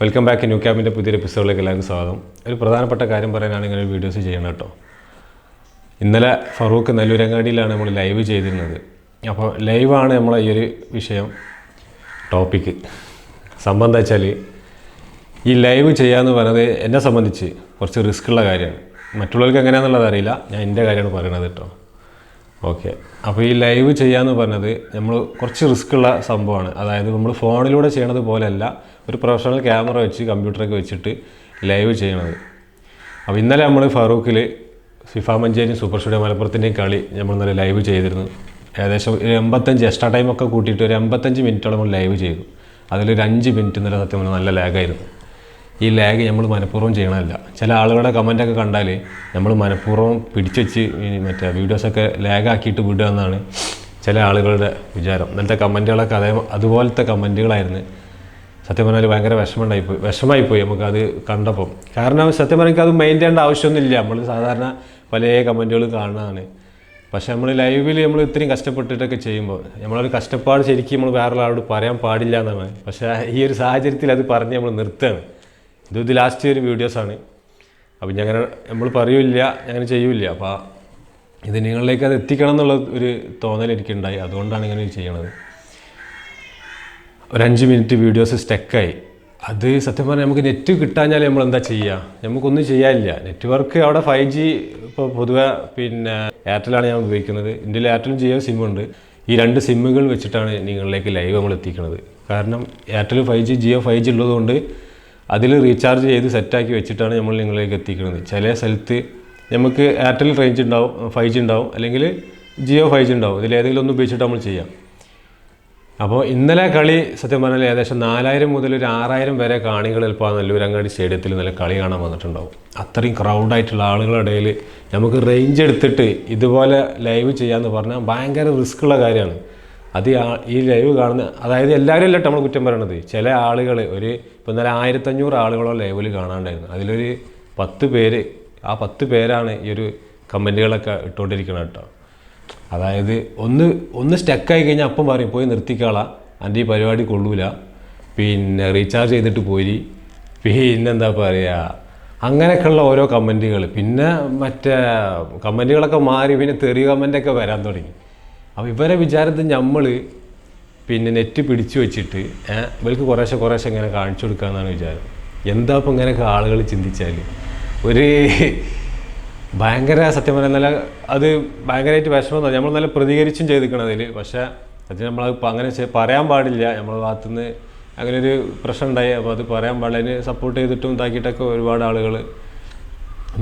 Welcome back new ക്യാമ്പിന്റെ പുതിയൊരു എപ്പിസോഡിലേക്ക് എല്ലാവർക്കും സ്വാഗതം. ഒരു പ്രധാനപ്പെട്ട കാര്യം പറയാനാണ് ഇങ്ങനെ വീഡിയോസ് ചെയ്യണം കേട്ടോ. ഇന്നലെ ഫറൂഖ് നെല്ലൂരങ്ങാടിയിലാണ് നമ്മൾ ലൈവ് ചെയ്തിരുന്നത്. അപ്പോൾ ലൈവാണ് നമ്മളെ ഈ ഒരു വിഷയം ടോപ്പിക്ക് സംഭവം എന്താ വെച്ചാൽ ഈ ലൈവ് ചെയ്യാമെന്ന് പറയുന്നത് എന്നെ സംബന്ധിച്ച് കുറച്ച് റിസ്ക് ഉള്ള കാര്യമാണ്. മറ്റുള്ളവർക്ക് എങ്ങനെയാണെന്നുള്ളത് അറിയില്ല. ഞാൻ എന്റെ കാര്യമാണ് പറയണത് കേട്ടോ. ഓക്കെ. അപ്പോൾ ഈ ലൈവ് ചെയ്യാന്ന് പറഞ്ഞത് നമ്മൾ കുറച്ച് റിസ്ക് ഉള്ള സംഭവമാണ്. അതായത് നമ്മൾ ഫോണിലൂടെ ചെയ്യണത് പോലെയല്ല ഒരു പ്രൊഫഷണൽ ക്യാമറ വെച്ച് കമ്പ്യൂട്ടറൊക്കെ വെച്ചിട്ട് ലൈവ് ചെയ്യണത്. അപ്പോൾ ഇന്നലെ നമ്മൾ ഫറൂഖിൽ ഫിഫ മഞ്ചേരി സൂപ്പർ സ്റ്റുഡിയോ മലപ്പുറത്തിന്റെയും കളി നമ്മൾ ഇന്നലെ ലൈവ് ചെയ്തിരുന്നു. ഏകദേശം ഒരു എൺപത്തഞ്ച് എക്സ്ട്രാ ടൈമൊക്കെ കൂട്ടിയിട്ട് ഒരു എൺപത്തഞ്ച് മിനിറ്റോളം നമ്മൾ ലൈവ് ചെയ്തു. അതിലൊരു അഞ്ച് മിനിറ്റ് ഇന്നലെ സത്യം നല്ല ലാഗായിരുന്നു ഈ ലാഗ് നമ്മൾ മനഃപൂർവം ചെയ്യണമല്ല ചില ആളുകളുടെ കമന്റൊക്കെ കണ്ടാൽ നമ്മൾ മനഃപൂർവം പിടിച്ചു വെച്ച് ഈ മറ്റേ വീഡിയോസൊക്കെ ലാഗാക്കിയിട്ട് വിടുക എന്നാണ് ചില ആളുകളുടെ വിചാരം. ഇന്നലത്തെ കമന്റുകളൊക്കെ അതേ അതുപോലത്തെ കമന്റുകളായിരുന്നു സത്യം പറഞ്ഞാൽ ഭയങ്കര വിഷമമുണ്ടായിപ്പോയി വിഷമമായിപ്പോയി നമുക്കത് കണ്ടപ്പോൾ കാരണം സത്യം പറഞ്ഞാൽ അത് മെയിൻ ചെയ്യേണ്ട ആവശ്യമൊന്നുമില്ല. നമ്മൾ സാധാരണ പല കമന്റുകൾ കാണുന്നതാണ്. പക്ഷെ നമ്മൾ ലൈവിൽ നമ്മൾ ഇത്രയും കഷ്ടപ്പെട്ടിട്ടൊക്കെ ചെയ്യുമ്പോൾ നമ്മളൊരു കഷ്ടപ്പാട് ശരിക്കും നമ്മൾ വേറൊരാളോട് പറയാൻ പാടില്ല എന്നാണ്. പക്ഷേ ഈ ഒരു സാഹചര്യത്തിൽ അത് പറഞ്ഞ് നമ്മൾ നിർത്തുകയാണ്. ഇത് ഇത് ലാസ്റ്റ് ഒരു വീഡിയോസാണ് അപ്പം ഞങ്ങനെ നമ്മൾ പറയൂല്ല അങ്ങനെ ചെയ്യൂല അപ്പോൾ ഇത് നിങ്ങളിലേക്ക് അത് എത്തിക്കണം എന്നുള്ള ഒരു തോന്നൽ എനിക്കുണ്ടായി. അതുകൊണ്ടാണ് ഇങ്ങനെ ചെയ്യണത്. ഒരു അഞ്ച് മിനിറ്റ് വീഡിയോസ് സ്റ്റക്കായി അത് സത്യം പറഞ്ഞാൽ നമുക്ക് നെറ്റ് കിട്ടാഞ്ഞാൽ നമ്മൾ എന്താ ചെയ്യുക നമുക്കൊന്നും ചെയ്യാനില്ല. നെറ്റ്വർക്ക് അവിടെ ഫൈവ് ജി ഇപ്പോൾ പൊതുവെ പിന്നെ എയർടെലാണ് ഞാൻ ഉപയോഗിക്കുന്നത്. ഇന്ത്യയിൽ എയർടെലും ജിയോ സിമ്മുണ്ട് ഈ രണ്ട് സിമ്മുകൾ വെച്ചിട്ടാണ് നിങ്ങളിലേക്ക് ലൈവ് നമ്മൾ എത്തിക്കുന്നത് കാരണം Airtel five G Jio five G ഉള്ളതുകൊണ്ട് അതിൽ റീചാർജ് ചെയ്ത് സെറ്റാക്കി വെച്ചിട്ടാണ് നമ്മൾ നിങ്ങളിലേക്ക് എത്തിക്കുന്നത്. ചില സ്ഥലത്ത് നമുക്ക് എയർടെൽ റേഞ്ച് ഉണ്ടാവും ഫൈവ് ജി ഉണ്ടാവും അല്ലെങ്കിൽ ജിയോ ഫൈവ് ജി ഉണ്ടാവും. ഇതിലേതെങ്കിലും ഒന്ന് ഉപയോഗിച്ചിട്ട് നമ്മൾ ചെയ്യാം. അപ്പോൾ ഇന്നലെ കളി സത്യം പറഞ്ഞാൽ ഏകദേശം നാലായിരം മുതൽ ഒരു ആറായിരം വരെ കാണികൾ ചിലപ്പോൾ നെല്ലൂരങ്ങാടി സ്റ്റേഡിയത്തിൽ ഇന്നലെ കളി കാണാൻ വന്നിട്ടുണ്ടാവും. അത്രയും ക്രൗഡായിട്ടുള്ള ആളുകളുടെ ഇടയിൽ നമുക്ക് റേഞ്ച് എടുത്തിട്ട് ഇതുപോലെ ലൈവ് ചെയ്യാമെന്ന് പറഞ്ഞാൽ ഭയങ്കര റിസ്ക് ഉള്ള കാര്യമാണ്. അത് ഈ ലൈവ് കാണുന്ന അതായത് എല്ലാവരും അല്ല നമ്മൾ കുറ്റം പറയണത്. ചില ആളുകൾ ഒരു ഇപ്പം ഇന്നലെ ആയിരത്തഞ്ഞൂറ് ആളുകളോ ലൈവിൽ കാണാണ്ടായിരുന്നു. അതിലൊരു പത്ത് പേര് ആ പത്ത് പേരാണ് ഈ ഒരു കമന്റുകളൊക്കെ ഇട്ടുകൊണ്ടിരിക്കുന്നത് കേട്ടോ. അതായത് ഒന്ന് ഒന്ന് സ്റ്റക്കായി കഴിഞ്ഞാൽ അപ്പം പറയും പോയി നിർത്തിക്കാളാ എന്റെ ഈ പരിപാടി കൊള്ളൂല. പിന്നെ റീചാർജ് ചെയ്തിട്ട് പോരി. പിന്നെന്താ പറയുക അങ്ങനെയൊക്കെയുള്ള ഓരോ കമന്റുകൾ പിന്നെ മറ്റേ കമന്റുകളൊക്കെ മാറി പിന്നെ തെറി കമന്റൊക്കെ വരാൻ തുടങ്ങി. അപ്പോൾ ഇവരെ വിചാരത്തിൽ നമ്മൾ പിന്നെ നെറ്റ് പിടിച്ചു വെച്ചിട്ട് ഇവർക്ക് കുറേശ്ശെ കുറേശ്ശെ ഇങ്ങനെ കാണിച്ചു കൊടുക്കാമെന്നാണ് വിചാരം. എന്താ ഇപ്പം ഇങ്ങനെയൊക്കെ ആളുകൾ ചിന്തിച്ചാൽ ഒരു ഭയങ്കര സത്യം പറഞ്ഞാൽ നല്ല അത് ഭയങ്കരമായിട്ട് വിഷമം നമ്മൾ നല്ല പ്രതികരിച്ചും ചെയ്തിരിക്കണം അതിൽ പക്ഷേ അത് നമ്മൾ അങ്ങനെ പറയാൻ പാടില്ല. നമ്മളെ ഭാഗത്തുനിന്ന് അങ്ങനെ ഒരു പ്രശ്നം ഉണ്ടായി അപ്പോൾ അത് പറയാൻ പാടില്ല. അതിന് സപ്പോർട്ട് ചെയ്തിട്ടും ഇതാക്കിയിട്ടൊക്കെ ഒരുപാട് ആളുകൾ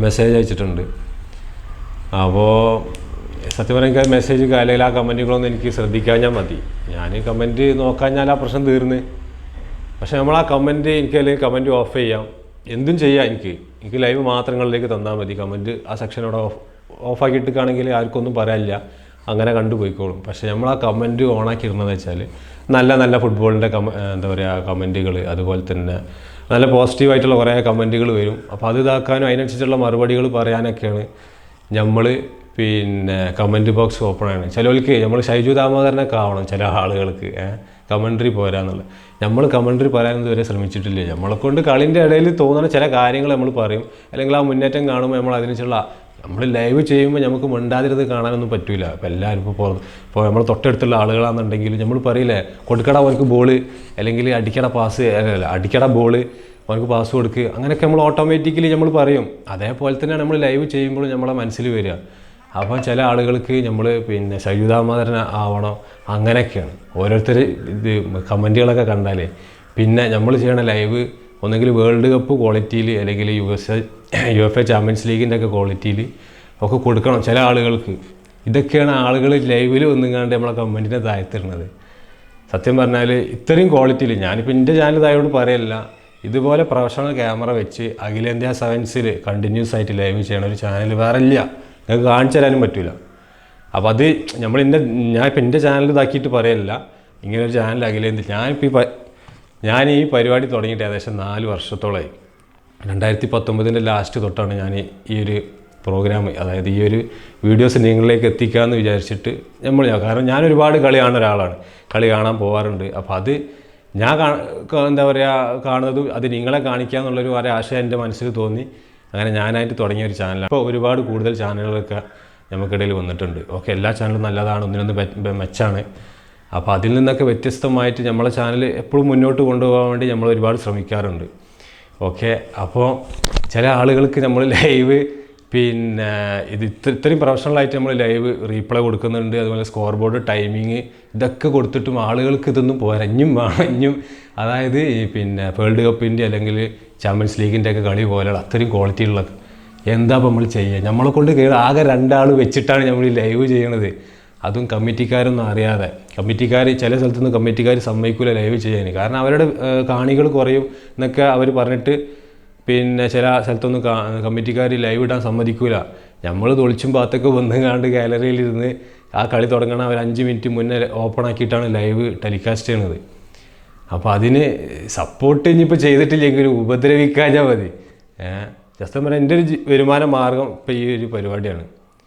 മെസ്സേജ് അയച്ചിട്ടുണ്ട്. അപ്പോൾ സത്യം പറഞ്ഞാൽ മെസ്സേജ് അല്ലെങ്കിൽ ആ കമന്റുകളൊന്നും എനിക്ക് ശ്രദ്ധിക്കാഞ്ഞാൽ മതി. ഞാൻ കമന്റ് നോക്കാഞ്ഞാൽ ആ പ്രശ്നം തീർന്ന്. പക്ഷേ നമ്മൾ ആ കമന്റ് എനിക്ക് അല്ലെങ്കിൽ കമന്റ് ഓഫ് ചെയ്യാം. എന്തും ചെയ്യാം എനിക്ക്. എനിക്ക് ലൈവ് മാത്രങ്ങളിലേക്ക് തന്നാൽ മതി. കമന്റ് ആ സെക്ഷൻ അവിടെ ഓഫ് എടുക്കുകയാണെങ്കിൽ ആർക്കൊന്നും പറയാനില്ല. അങ്ങനെ കണ്ടുപോയിക്കോളും. പക്ഷേ നമ്മൾ ആ കമന്റ് ഓണാക്കി ഇടുന്നതെന്ന് വെച്ചാൽ നല്ല നല്ല ഫുട്ബോളിന്റെ കമ എന്താ പറയുക കമന്റുകൾ അതുപോലെ തന്നെ നല്ല പോസിറ്റീവായിട്ടുള്ള കുറേ കമന്റുകൾ വരും. അപ്പോൾ അത് ഇതാക്കാനും അതിനനുസരിച്ചുള്ള മറുപടികൾ പറയാനൊക്കെയാണ് നമ്മൾ പിന്നെ കമന്റ് ബോക്സ് ഓപ്പൺ ആണ്. ചിലവർക്ക് നമ്മൾ ഷൈജു ദാമോദരനൊക്കെ കാണണം ചില ആളുകൾക്ക് കമൻട്രി പോരാന്നുള്ളത്. നമ്മൾ കമൻട്രി പറയാൻ ഇതുവരെ ശ്രമിച്ചിട്ടില്ല. നമ്മളെ കൊണ്ട് കളിന്റെ ഇടയിൽ തോന്നുന്ന ചില കാര്യങ്ങൾ നമ്മൾ പറയും. അല്ലെങ്കിൽ ആ മുന്നേറ്റം കാണുമ്പോൾ നമ്മൾ അതിനുള്ള നമ്മൾ ലൈവ് ചെയ്യുമ്പോൾ നമുക്ക് മിണ്ടാതിരുത് കാണാനൊന്നും പറ്റില്ല അപ്പോൾ എല്ലാവരും ഇപ്പോൾ പുറത്ത് ഇപ്പോൾ നമ്മൾ തൊട്ടടുത്തുള്ള ആളുകളാണെന്നുണ്ടെങ്കിൽ നമ്മൾ പറയില്ലേ കൊടുക്കട അവർക്ക് ബോൾ അല്ലെങ്കിൽ അടിക്കട പാസ് അല്ല അടിക്കട ബോൾ അവർക്ക് പാസ് കൊടുക്കുക അങ്ങനെയൊക്കെ നമ്മൾ ഓട്ടോമാറ്റിക്കലി നമ്മൾ പറയും. അതേപോലെ തന്നെയാണ് നമ്മൾ ലൈവ് ചെയ്യുമ്പോൾ നമ്മളെ മനസ്സിൽ വരിക. അപ്പോൾ ചില ആളുകൾക്ക് നമ്മൾ പിന്നെ സയുതാമാതരൻ ആവണം അങ്ങനെയൊക്കെയാണ്. ഓരോരുത്തർ ഇത് കമന്റുകളൊക്കെ കണ്ടാലേ. പിന്നെ നമ്മൾ ചെയ്യണ ലൈവ് ഒന്നെങ്കിൽ വേൾഡ് കപ്പ് ക്വാളിറ്റിയിൽ അല്ലെങ്കിൽ U S U F A champions ലീഗിന്റെ ഒക്കെ ക്വാളിറ്റിയിൽ ഒക്കെ കൊടുക്കണം ചില ആളുകൾക്ക്. ഇതൊക്കെയാണ് ആളുകൾ ലൈവിൽ വന്നുങ്ങാണ്ട് നമ്മളെ കമന്റിനെ താഴ്ത്തിരുന്നത് സത്യം പറഞ്ഞാൽ ഇത്രയും ക്വാളിറ്റിയിൽ ഞാനിപ്പോൾ എന്റെ ചാനൽ തായോട് പറയല്ല. ഇതുപോലെ പ്രൊഫഷണൽ ക്യാമറ വെച്ച് അഖിലേന്ത്യാ സെവൻസിൽ കണ്ടിന്യൂസ് ആയിട്ട് ലൈവ് ചെയ്യണ ഒരു ചാനൽ വേറെ ഇല്ല നിങ്ങൾക്ക് കാണിച്ചു തരാനും പറ്റില്ല അപ്പോൾ അത് നമ്മൾ എന്റെ ഞാൻ ഇപ്പം എന്റെ ചാനൽ ഇതാക്കിയിട്ട് പറയലില്ല. ഇങ്ങനെ ഒരു ചാനൽ അഖിലേന്ത്യ ഞാനിപ്പോൾ ഈ ഞാൻ ഈ പരിപാടി തുടങ്ങിയിട്ട് ഏകദേശം നാല് വർഷത്തോളമായി രണ്ടായിരത്തി പത്തൊമ്പതിന്റെ ലാസ്റ്റ് തൊട്ടാണ് ഞാൻ ഈ ഒരു പ്രോഗ്രാം അതായത് ഈ ഒരു വീഡിയോസ് നിങ്ങളിലേക്ക് എത്തിക്കാമെന്ന് വിചാരിച്ചിട്ട് നമ്മൾ കാരണം ഞാൻ ഒരുപാട് കളി കാണുന്ന ഒരാളാണ്. കളി കാണാൻ പോകാറുണ്ട് അപ്പോൾ അത് ഞാൻ എന്താ പറയുക കാണുന്നത് അത് നിങ്ങളെ കാണിക്കുക എന്നുള്ളൊരു ഒരാശയം എന്റെ മനസ്സിൽ തോന്നി. അങ്ങനെ ഞാനായിട്ട് തുടങ്ങിയ ഒരു ചാനലാണ് അപ്പോൾ ഒരുപാട് കൂടുതൽ ചാനലുകളൊക്കെ നമുക്കിടയിൽ വന്നിട്ടുണ്ട്. ഓക്കെ എല്ലാ ചാനലും നല്ലതാണ് ഒന്നിനൊന്ന് മെച്ചാണ്. അപ്പോൾ അതിൽ നിന്നൊക്കെ വ്യത്യസ്തമായിട്ട് നമ്മളെ ചാനൽ എപ്പോഴും മുന്നോട്ട് കൊണ്ടുപോകാൻ വേണ്ടി നമ്മൾ ഒരുപാട് ശ്രമിക്കാറുണ്ട്. ഓക്കെ അപ്പോൾ ചില ആളുകൾക്ക് നമ്മൾ ലൈവ് പിന്നെ ഇത് ഇത്ര ഇത്രയും പ്രൊഫഷണലായിട്ട് നമ്മൾ ലൈവ് റീപ്ലൈ കൊടുക്കുന്നുണ്ട്. അതുപോലെ സ്കോർ ബോർഡ് ടൈമിങ് ഇതൊക്കെ കൊടുത്തിട്ടും ആളുകൾക്ക് ഇതൊന്നും പോരഞ്ഞും ഇഞ്ഞും അതായത് ഈ പിന്നെ വേൾഡ് കപ്പിന്റെ അല്ലെങ്കിൽ ചാമ്പ്യൻസ് ലീഗിന്റെ ഒക്കെ കളി പോലെയുള്ള അത്രയും ക്വാളിറ്റി ഉള്ള എന്താ ഇപ്പോൾ നമ്മൾ ചെയ്യുക? നമ്മളെ കൊണ്ട് കയറി ആകെ രണ്ടാൾ വെച്ചിട്ടാണ് നമ്മൾ ഈ ലൈവ് ചെയ്യണത്. അതും കമ്മിറ്റിക്കാരൊന്നും അറിയാതെ. കമ്മിറ്റിക്കാർ ചില സ്ഥലത്തുനിന്ന് കമ്മിറ്റിക്കാർ സമ്മതിക്കൂല ലൈവ് ചെയ്യാൻ കാരണം അവരുടെ കാണികൾ കുറയും എന്നൊക്കെ അവർ പറഞ്ഞിട്ട് പിന്നെ ചില സ്ഥലത്തൊന്നും കമ്മിറ്റിക്കാർ ലൈവ് ഇടാൻ സമ്മതിക്കില്ല നമ്മൾ തൊളിച്ചും പാത്തൊക്കെ വന്ന് കണ്ട് ഗാലറിയിലിരുന്ന് ആ കളി തുടങ്ങണ ഒരു അഞ്ച് മിനിറ്റ് മുന്നേ ഓപ്പൺ ആക്കിയിട്ടാണ് ലൈവ് ടെലികാസ്റ്റ് ചെയ്യണത്. അപ്പോൾ അതിന് സപ്പോർട്ട് ഇനിയിപ്പോൾ ചെയ്തിട്ടില്ലെങ്കിൽ ഉപദ്രവിക്കാഞ്ഞാൽ മതി. ജസ്റ്റ് പറയാം എന്റെ ഒരു വരുമാന മാർഗം ഇപ്പോൾ ഈ ഒരു പരിപാടിയാണ്.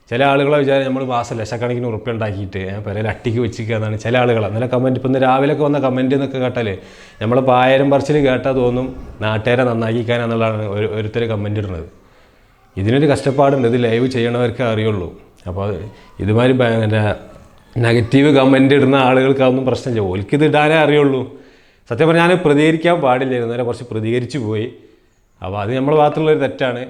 ചില ആളുകളെ വിചാരം നമ്മൾ മാസം ലക്ഷക്കണക്കിന് ഉറപ്പ് ഉണ്ടാക്കിയിട്ട് പേരെ അട്ടിക്ക് വെച്ചിരിക്കുക ചില ആളുകൾ അന്നേരം കമന്റ് ഇപ്പം രാവിലെയൊക്കെ വന്ന കമന്റ് എന്നൊക്കെ കേട്ടാലേ നമ്മൾ പായരം പറിച്ചിൽ കേട്ടാൽ തോന്നും നാട്ടുകാരെ നന്നാക്കിക്കാനെന്നുള്ളതാണ് ഒരു ഒരുത്തർ കമന്റ് ഇടുന്നത്. ഇതിനൊരു കഷ്ടപ്പാടുണ്ട്. ഇത് ലൈവ് ചെയ്യണവർക്ക് അറിയുള്ളൂ. അപ്പോൾ ഇതുമാതിരി എന്റെ നെഗറ്റീവ് കമന്റ് ഇടുന്ന ആളുകൾക്കാവുന്ന പ്രശ്നം പ്രശ്നമില്ല. ഓൽക്ക് ഇത് ഇടാനേ അറിയുള്ളൂ. സത്യം പറഞ്ഞാൽ ഞാൻ പ്രതികരിക്കാൻ പാടില്ലായിരുന്നു നേരെ കുറച്ച് പ്രതികരിച്ചു പോയി. അപ്പോൾ അത് നമ്മളെ ഭാഗത്തുള്ളൊരു തെറ്റാണ്.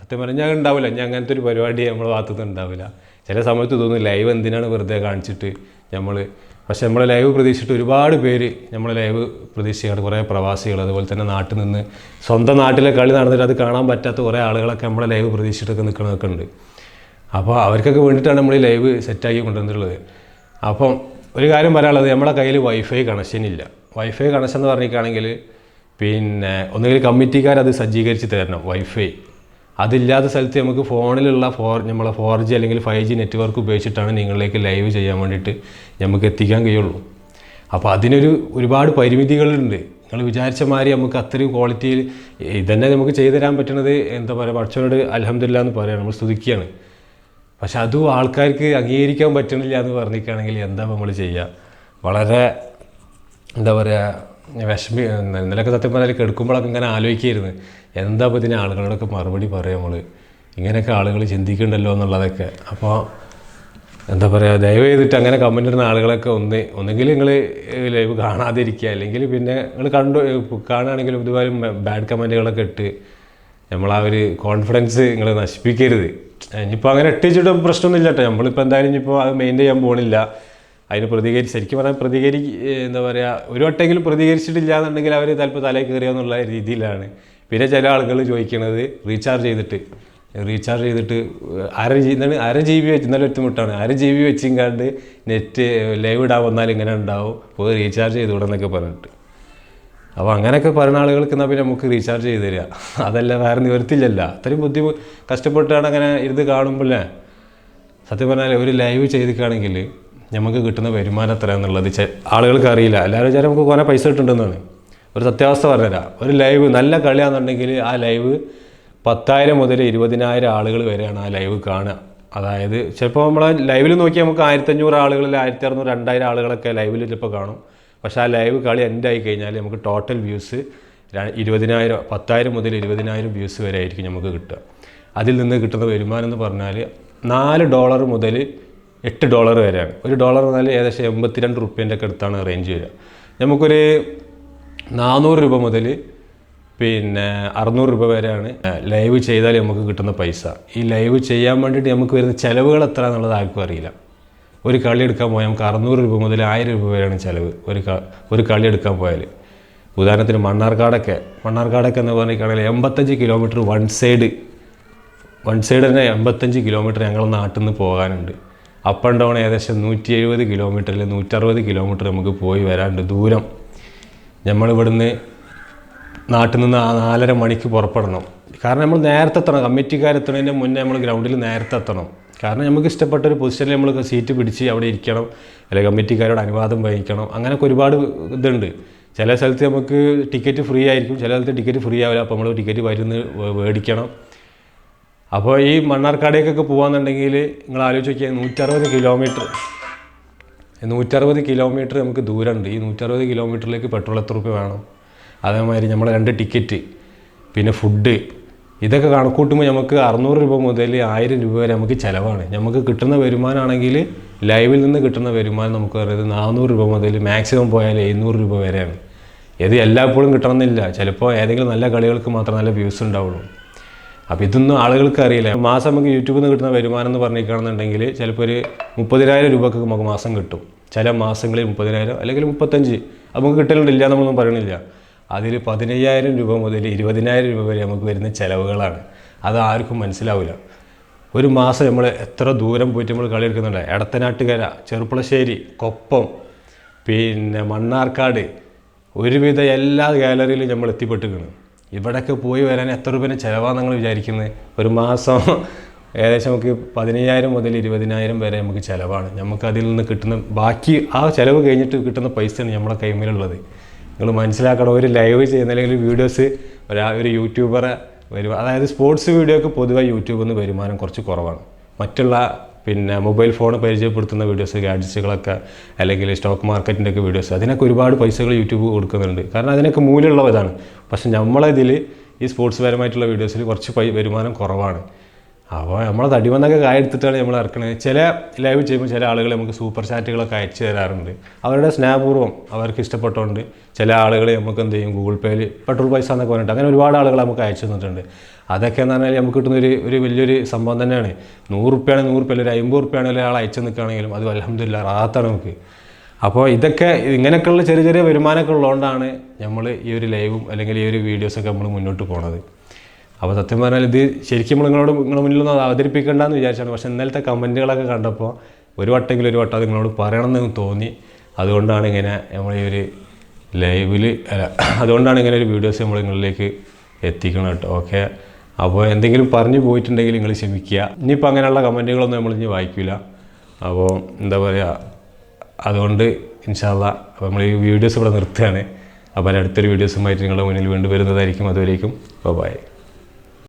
സത്യം പറഞ്ഞാൽ ഉണ്ടാവില്ല ഞാൻ അങ്ങനത്തെ ഒരു പരിപാടി നമ്മളെ ഭാഗത്തുനിന്ന് ഉണ്ടാവില്ല ചില സമയത്ത് തോന്നുന്നു ലൈവ് എന്തിനാണ് വെറുതെ കാണിച്ചിട്ട് നമ്മൾ പക്ഷേ നമ്മളെ ലൈവ് പ്രതീക്ഷിച്ചിട്ട് ഒരുപാട് പേര് നമ്മളെ ലൈവ് പ്രതീക്ഷിക്കാറ്. കുറേ പ്രവാസികൾ അതുപോലെ തന്നെ നാട്ടിൽ നിന്ന് സ്വന്തം നാട്ടിലെ കളി നടന്നിട്ട് അത് കാണാൻ പറ്റാത്ത കുറേ ആളുകളൊക്കെ നമ്മളെ ലൈവ് പ്രതീക്ഷിച്ചിട്ടൊക്കെ നിൽക്കുന്നതൊക്കെ ഉണ്ട്. അപ്പോൾ അവർക്കൊക്കെ വേണ്ടിയിട്ടാണ് നമ്മൾ ഈ ലൈവ് സെറ്റാക്കി കൊണ്ടുവന്നിട്ടുള്ളത്. അപ്പം ഒരു കാര്യം പറയാനുള്ളത് നമ്മളെ കയ്യിൽ വൈഫൈ കണക്ഷൻ ഇല്ല. വൈഫൈ കണക്ഷൻ എന്ന് പറഞ്ഞിട്ടാണെങ്കിൽ പിന്നെ ഒന്നുകിൽ കമ്മിറ്റിക്കാർ അത് സജ്ജീകരിച്ച് തരണം വൈഫൈ അതില്ലാത്ത സ്ഥലത്ത് നമുക്ക് ഫോണിലുള്ള ഫോർ നമ്മളെ ഫോർ ജി അല്ലെങ്കിൽ ഫൈവ് ജി നെറ്റ്വർക്ക് ഉപയോഗിച്ചിട്ടാണ് നിങ്ങളിലേക്ക് ലൈവ് ചെയ്യാൻ വേണ്ടിയിട്ട് നമുക്ക് എത്തിക്കാൻ കഴിയുള്ളൂ. അപ്പോൾ അതിനൊരു ഒരുപാട് പരിമിതികളുണ്ട്. നിങ്ങൾ വിചാരിച്ച മാതിരി നമുക്ക് അത്രയും ക്വാളിറ്റിയിൽ ഇതന്നെ നമുക്ക് ചെയ്തു തരാൻ പറ്റുന്നത് എന്താ പറയുക ഭക്ഷണോട് അലഹമില്ല എന്ന് പറയാം നമ്മൾ സ്തുതിക്കുകയാണ്. പക്ഷെ അതും ആൾക്കാർക്ക് അംഗീകരിക്കാൻ പറ്റണില്ല എന്ന് പറഞ്ഞിരിക്കുകയാണെങ്കിൽ എന്താ നമ്മൾ ചെയ്യുക വളരെ എന്താ പറയുക വിഷമി ഇന്നലെയൊക്കെ സത്യം പറഞ്ഞാൽ കെടുക്കുമ്പോഴൊക്കെ ഇങ്ങനെ ആലോചിക്കായിരുന്നു എന്താ ഇപ്പോൾ ഇതിന് ആളുകളോടൊക്കെ മറുപടി പറയാം നമ്മൾ ഇങ്ങനെയൊക്കെ ആളുകൾ ചിന്തിക്കണ്ടല്ലോ എന്നുള്ളതൊക്കെ. അപ്പോൾ എന്താ പറയുക ദയവ് ചെയ്തിട്ട് അങ്ങനെ കമന്റ് ഇടുന്ന ആളുകളൊക്കെ ഒന്ന് ഒന്നെങ്കിൽ നിങ്ങൾ ലൈവ് കാണാതിരിക്കുക. അല്ലെങ്കിൽ പിന്നെ നിങ്ങൾ കണ്ടു കാണുകയാണെങ്കിലും ഇതുപോലെ ബാഡ് കമന്റുകളൊക്കെ ഇട്ട് നമ്മളാ ഒരു കോൺഫിഡൻസ് നിങ്ങൾ നശിപ്പിക്കരുത്. ഇനിയിപ്പോൾ അങ്ങനെ ഇട്ടിച്ചിട്ട് പ്രശ്നമൊന്നുമില്ല കേട്ടോ. നമ്മളിപ്പോൾ എന്തായാലും ഇനിയിപ്പോൾ അത് മെയിൻ ചെയ്യാൻ പോകണില്ല അതിന് പ്രതികരി ശരിക്കും പറഞ്ഞാൽ പ്രതികരി എന്താ പറയുക ഒരു വട്ടെങ്കിലും പ്രതികരിച്ചിട്ടില്ല എന്നുണ്ടെങ്കിൽ അവർ ചിലപ്പോൾ തലയിൽ കയറിയെന്നുള്ള രീതിയിലാണ്. പിന്നെ ചില ആളുകൾ ചോദിക്കണത് റീചാർജ് ചെയ്തിട്ട്. റീചാർജ് ചെയ്തിട്ട് അര എന്താണ് അര ജി ബി വെച്ച് ഇന്നലെ ഒറ്റമുട്ടാണ്. അര ജി ബി വെച്ചിങ്ങാണ്ട് നെറ്റ് ലൈവ് ഇടാൻ വന്നാൽ ഇങ്ങനെ ഉണ്ടാവും. പോയി റീചാർജ് ചെയ്തുകൂടെ എന്നൊക്കെ പറഞ്ഞിട്ട്. അപ്പോൾ അങ്ങനെയൊക്കെ പറയുന്ന ആളുകൾക്ക് എന്നാൽ പിന്നെ നമുക്ക് റീചാർജ് ചെയ്ത് തരിക അതല്ല വേറെ നിവർത്തില്ലല്ല അത്രയും ബുദ്ധി കഷ്ടപ്പെട്ടാണ് അങ്ങനെ ഇരുന്ന് കാണുമ്പോഴേ. സത്യം പറഞ്ഞാൽ ഒരു ലൈവ് ചെയ്തിട്ടാണെങ്കിൽ നമുക്ക് കിട്ടുന്ന വരുമാനം എത്ര എന്നുള്ളത് ആളുകൾക്ക് അറിയില്ല. എല്ലാവരും വിചാരം നമുക്ക് കുറേ പൈസ കിട്ടുന്നുണ്ടെന്നാണ്. ഒരു സത്യാവസ്ഥ പറഞ്ഞുതരാം. ഒരു ലൈവ് നല്ല കളിയാണെന്നുണ്ടെങ്കിൽ ആ ലൈവ് പത്തായിരം മുതൽ ഇരുപതിനായിരം ആളുകൾ വരെയാണ് ആ ലൈവ് കാണുക. അതായത് ചിലപ്പോൾ നമ്മൾ ലൈവിൽ നോക്കിയാൽ നമുക്ക് ആയിരത്തഞ്ഞൂറ് ആളുകളിൽ ആയിരത്തി അറുന്നൂറ് രണ്ടായിരം ആളുകളൊക്കെ ലൈവിൽ ചിലപ്പോൾ കാണും. പക്ഷെ ആ ലൈവ് കളി എൻഡായി കഴിഞ്ഞാൽ നമുക്ക് ടോട്ടൽ വ്യൂസ് ഇരുപതിനായിരം പത്തായിരം മുതൽ ഇരുപതിനായിരം വ്യൂസ് വരെ ആയിരിക്കും നമുക്ക് കിട്ടുക. അതിൽ നിന്ന് കിട്ടുന്ന വരുമാനം എന്ന് പറഞ്ഞാൽ നാല് ഡോളർ മുതൽ എട്ട് ഡോളർ വരെയാണ്. ഒരു ഡോളർ എന്നാൽ ഏകദേശം എൺപത്തിരണ്ട് റുപ്യേന്റെ ഒക്കെ അടുത്താണ് റേഞ്ച് വരിക. നമുക്കൊരു നാനൂറ് രൂപ മുതൽ പിന്നെ അറുന്നൂറ് രൂപ വരെയാണ് ലൈവ് ചെയ്താൽ നമുക്ക് കിട്ടുന്ന പൈസ. ഈ ലൈവ് ചെയ്യാൻ വേണ്ടിയിട്ട് നമുക്ക് വരുന്ന ചിലവുകൾ എത്ര എന്നുള്ളത് ആർക്കും അറിയില്ല. ഒരു കളി എടുക്കാൻ പോയാൽ നമുക്ക് അറുന്നൂറ് രൂപ മുതൽ ആയിരം രൂപ വരെയാണ് ചിലവ് ഒരു ഒരു കളി എടുക്കാൻ പോയാൽ ഉദാഹരണത്തിന് മണ്ണാർക്കാടൊക്കെ മണ്ണാർക്കാടൊക്കെ എന്ന് പറഞ്ഞിട്ടാണെങ്കിൽ എൺപത്തഞ്ച് kilometre one side one side തന്നെ എൺപത്തഞ്ച് കിലോമീറ്റർ ഞങ്ങളുടെ നാട്ടിൽ നിന്ന് പോകാനുണ്ട്. അപ്പ് ആൻഡ് ഡൗൺ ഏകദേശം നൂറ്റി എഴുപത് കിലോമീറ്ററിൽ നൂറ്ററുപത് കിലോമീറ്റർ നമുക്ക് പോയി വരാണ്ട് ദൂരം. നമ്മളിവിടുന്ന് നാട്ടിൽ നിന്ന് നാലര മണിക്ക് പുറപ്പെടണം. കാരണം നമ്മൾ നേരത്തെ എത്തണം. കമ്മിറ്റിക്കാരെത്തുന്നതിന് മുന്നേ നമ്മൾ ഗ്രൗണ്ടിൽ നേരത്തെ എത്തണം. കാരണം നമുക്ക് ഇഷ്ടപ്പെട്ട ഒരു പൊസിഷനിൽ നമ്മൾ സീറ്റ് പിടിച്ച് അവിടെ ഇരിക്കണം. അല്ലെങ്കിൽ കമ്മിറ്റിക്കാരോട് അനുവാദം വഹിക്കണം. അങ്ങനെയൊക്കെ ഒരുപാട് ഇതുണ്ട്. ചില സ്ഥലത്ത് നമുക്ക് ടിക്കറ്റ് ഫ്രീ ആയിരിക്കും. ചില സ്ഥലത്ത് ടിക്കറ്റ് ഫ്രീ ആവില്ല. അപ്പോൾ നമ്മൾ ടിക്കറ്റ് വരുന്ന് മേടിക്കണം അപ്പോൾ ഈ മണ്ണാർക്കാടേക്കൊക്കെ പോകാന്നുണ്ടെങ്കിൽ നിങ്ങൾ ആലോചിച്ച് നോക്കിയാൽ നൂറ്ററുപത് കിലോമീറ്റർ. നൂറ്ററുപത് കിലോമീറ്റർ നമുക്ക് ദൂരമുണ്ട്. ഈ നൂറ്ററുപത് കിലോമീറ്ററിലേക്ക് പെട്രോൾ എത്ര റുപ്യ വേണം? അതേമാതിരി നമ്മളെ രണ്ട് ടിക്കറ്റ് പിന്നെ ഫുഡ്. ഇതൊക്കെ കണക്കൂട്ടുമ്പോൾ നമുക്ക് അറുന്നൂറ് രൂപ മുതൽ ആയിരം രൂപ വരെ നമുക്ക് ചിലവാണ്. നമുക്ക് കിട്ടുന്ന വരുമാനമാണെങ്കിൽ ലൈവിൽ നിന്ന് കിട്ടുന്ന വരുമാനം നമുക്ക് പറയുന്നത് നാനൂറ് രൂപ മുതൽ മാക്സിമം പോയാൽ എഴുന്നൂറ് രൂപ വരെയാണ്. ഇത് എല്ലായ്പ്പോഴും കിട്ടണമെന്നില്ല. ചിലപ്പോൾ ഏതെങ്കിലും നല്ല കളികൾക്ക് മാത്രം നല്ല വ്യൂസ് ഉണ്ടാവുള്ളൂ. അപ്പോൾ ഇതൊന്നും ആളുകൾക്ക് അറിയില്ല. മാസം നമുക്ക് യൂട്യൂബിൽ നിന്ന് കിട്ടുന്ന വരുമാനം എന്ന് പറഞ്ഞിരിക്കുകയാണെന്നുണ്ടെങ്കിൽ ചിലപ്പോൾ ഒരു മുപ്പതിനായിരം രൂപക്ക് നമുക്ക് മാസം കിട്ടും. ചില മാസങ്ങളിൽ മുപ്പതിനായിരം അല്ലെങ്കിൽ മുപ്പത്തഞ്ച് നമുക്ക് കിട്ടലുണ്ടില്ല നമ്മളൊന്നും പറയണില്ല. അതിൽ പതിനയ്യായിരം രൂപ മുതൽ ഇരുപതിനായിരം രൂപ വരെ നമുക്ക് വരുന്ന ചിലവുകളാണ്. അത് ആർക്കും മനസ്സിലാവില്ല. ഒരു മാസം നമ്മൾ എത്ര ദൂരം പോയിട്ട് നമ്മൾ കളി എടുക്കുന്നുണ്ട്. എടത്തനാട്ടുകര ചെറുപ്പളശ്ശേരി കൊപ്പം പിന്നെ മണ്ണാർക്കാട് ഒരുവിധ എല്ലാ ഗാലറിയിലും നമ്മൾ എത്തിപ്പെട്ടിരിക്കുന്നു. ഇവിടെയൊക്കെ പോയി വരാൻ എത്ര രൂപേനെ ചിലവാണ് നിങ്ങൾ വിചാരിക്കുന്നത്? ഒരു മാസം ഏകദേശം നമുക്ക് പതിനയ്യായിരം മുതൽ ഇരുപതിനായിരം വരെ നമുക്ക് ചിലവാണ്. നമുക്ക് അതിൽ നിന്ന് കിട്ടുന്ന ബാക്കി ആ ചിലവ് കഴിഞ്ഞിട്ട് കിട്ടുന്ന പൈസയാണ് നമ്മുടെ കൈമിലുള്ളത്. നിങ്ങൾ മനസ്സിലാക്കണം ഒരു ലൈവ് ചെയ്യുന്ന അല്ലെങ്കിൽ വീഡിയോസ് ഒരാ ഒരു യൂട്യൂബറെ വരും അതായത് സ്പോർട്സ് വീഡിയോക്ക് പൊതുവായി യൂട്യൂബിൽ നിന്ന് വരുമാനം കുറച്ച് കുറവാണ്. മറ്റുള്ള പിന്നെ മൊബൈൽ ഫോൺ പരിചയപ്പെടുത്തുന്ന വീഡിയോസ് ഗാഡ്ജറ്റ്സുകളൊക്കെ അല്ലെങ്കിൽ സ്റ്റോക്ക് മാർക്കറ്റിന്റെയൊക്കെ വീഡിയോസ് അതിനൊക്കെ ഒരുപാട് പൈസകൾ യൂട്യൂബ് കൊടുക്കുന്നുണ്ട്. കാരണം അതിനൊക്കെ മൂല്യമുള്ളതാണ് പക്ഷേ നമ്മളിതിൽ ഈ സ്പോർട്സ് പരമായിട്ടുള്ള വീഡിയോസിൽ കുറച്ച് വരുമാനം കുറവാണ്. അപ്പോൾ നമ്മൾ തടിവന്നൊക്കെ കായ എടുത്തിട്ടാണ് നമ്മൾ ഇറക്കുന്നത് ചില ലൈവ് ചെയ്യുമ്പോൾ ചില ആളുകൾ നമുക്ക് സൂപ്പർ ചാറ്റുകളൊക്കെ അയച്ചു തരാറുണ്ട്. അവരുടെ സ്നേഹപൂർവം അവർക്ക് ഇഷ്ടപ്പെട്ടുകൊണ്ട് ചില ആളുകൾ നമുക്ക് എന്ത് ചെയ്യും? ഗൂഗിൾ പേയിൽ പെട്രോൾ പൈസ എന്നൊക്കെ പറഞ്ഞിട്ട് അങ്ങനെ ഒരുപാട് ആളുകൾ നമുക്ക് അയച്ചു തന്നിട്ടുണ്ട്. അതൊക്കെ എന്ന് പറഞ്ഞാൽ നമുക്ക് കിട്ടുന്നൊരു ഒരു വലിയൊരു സംഭവം തന്നെയാണ്. നൂറ് റുപ്യാണ് നൂറ് റുപ്യ ഒരു അമ്പത് റുപ്യാണ് ഒരാൾ അയച്ചു നിൽക്കുകയാണെങ്കിലും അത് അലഹമില്ല റാത്താണ് നമുക്ക്. അപ്പോൾ ഇതൊക്കെ ഇങ്ങനെയൊക്കെയുള്ള ചെറിയ ചെറിയ വരുമാനമൊക്കെ ഉള്ളതുകൊണ്ടാണ് നമ്മൾ ഈ ഒരു ലൈവും അല്ലെങ്കിൽ ഈ ഒരു വീഡിയോസൊക്കെ നമ്മൾ മുന്നോട്ട് പോണത്. അപ്പോൾ സത്യം പറഞ്ഞാൽ ഇത് ശരിക്കും നമ്മൾ നിങ്ങളോട് നിങ്ങളുടെ മുന്നിലൊന്നും അത് അവതരിപ്പിക്കേണ്ടെന്ന് വിചാരിച്ചാണ്. പക്ഷേ ഇന്നലത്തെ കമന്റുകളൊക്കെ കണ്ടപ്പോൾ ഒരു വട്ടെങ്കിലും ഒരു വട്ടം അത് നിങ്ങളോട് പറയണമെന്ന് തോന്നി. അതുകൊണ്ടാണ് ഇങ്ങനെ നമ്മൾ ഈ ഒരു ലൈവിൽ അതുകൊണ്ടാണ് ഇങ്ങനെ ഒരു വീഡിയോസ് നമ്മൾ നിങ്ങളിലേക്ക് എത്തിക്കണം കേട്ടോ. ഓക്കെ. അപ്പോൾ എന്തെങ്കിലും പറഞ്ഞു പോയിട്ടുണ്ടെങ്കിൽ നിങ്ങൾ ക്ഷമിക്കുക. ഇനിയിപ്പോൾ അങ്ങനെയുള്ള കമന്റുകളൊന്നും നമ്മൾ ഇനി വായിക്കില്ല അപ്പോൾ എന്താ പറയുക അതുകൊണ്ട് ഇൻഷാല്ല അപ്പോൾ നമ്മൾ ഈ വീഡിയോസ് ഇവിടെ നിർത്തുകയാണ്. അപ്പോൾ അടുത്തൊരു വീഡിയോസുമായിട്ട് നിങ്ങളുടെ മുന്നിൽ വീണ്ടും വരുന്നതായിരിക്കും. അതുവരേക്കും ബൈ.